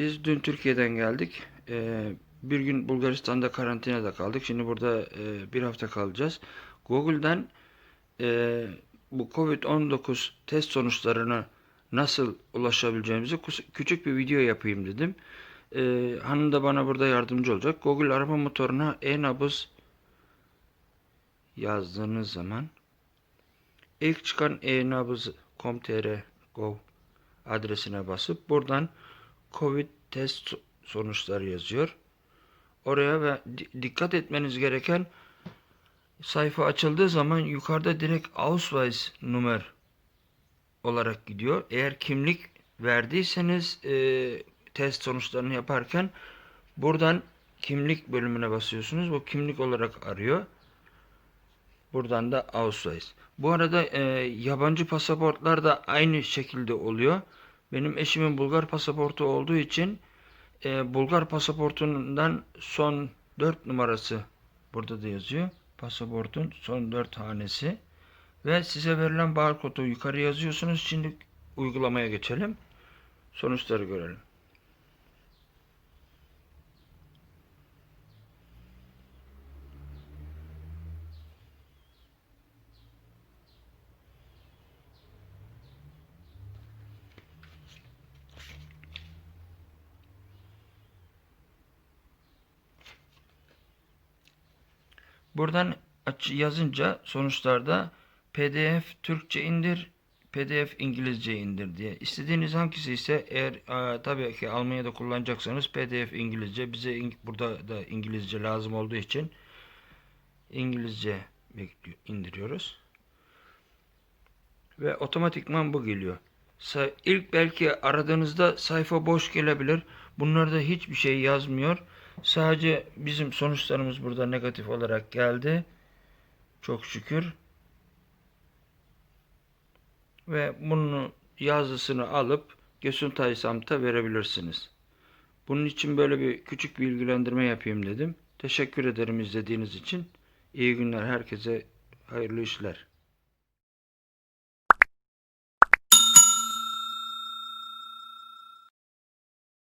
dün Türkiye'den geldik. Ee, bir gün Bulgaristan'da karantinada kaldık. Şimdi burada e, bir hafta kalacağız. Google'dan e, bu Covid-19 test sonuçlarına nasıl ulaşabileceğimizi küçük bir video yapayım dedim. Ee, hanım da bana burada yardımcı olacak. Google arama motoruna e-nabız yazdığınız zaman ilk çıkan e-nabız.com.tr adresine basıp buradan Covid test sonuçları yazıyor. Oraya ve di- dikkat etmeniz gereken sayfa açıldığı zaman yukarıda direkt Ausweis numar olarak gidiyor. Eğer kimlik verdiyseniz e, test sonuçlarını yaparken buradan kimlik bölümüne basıyorsunuz. Bu kimlik olarak arıyor. Buradan da Ausweis. Bu arada e, yabancı pasaportlar da aynı şekilde oluyor. Benim eşimin Bulgar pasaportu olduğu için e, Bulgar pasaportundan son 4 numarası burada da yazıyor. Pasaportun son 4 hanesi. Ve size verilen barkodu yukarı yazıyorsunuz. Şimdi uygulamaya geçelim. Sonuçları görelim. Buradan yazınca sonuçlarda PDF Türkçe indir, PDF İngilizce indir diye. İstediğiniz hangisi ise eğer e, tabii ki Almanya'da kullanacaksanız PDF İngilizce bize İng- burada da İngilizce lazım olduğu için İngilizce indiriyoruz. Ve otomatikman bu geliyor. İlk belki aradığınızda sayfa boş gelebilir. Bunlarda hiçbir şey yazmıyor. Sadece bizim sonuçlarımız burada negatif olarak geldi. Çok şükür. Ve bunun yazısını alıp Gesundheitsamt'a verebilirsiniz. Bunun için böyle bir küçük bilgilendirme yapayım dedim. Teşekkür ederim izlediğiniz için. İyi günler herkese. Hayırlı işler.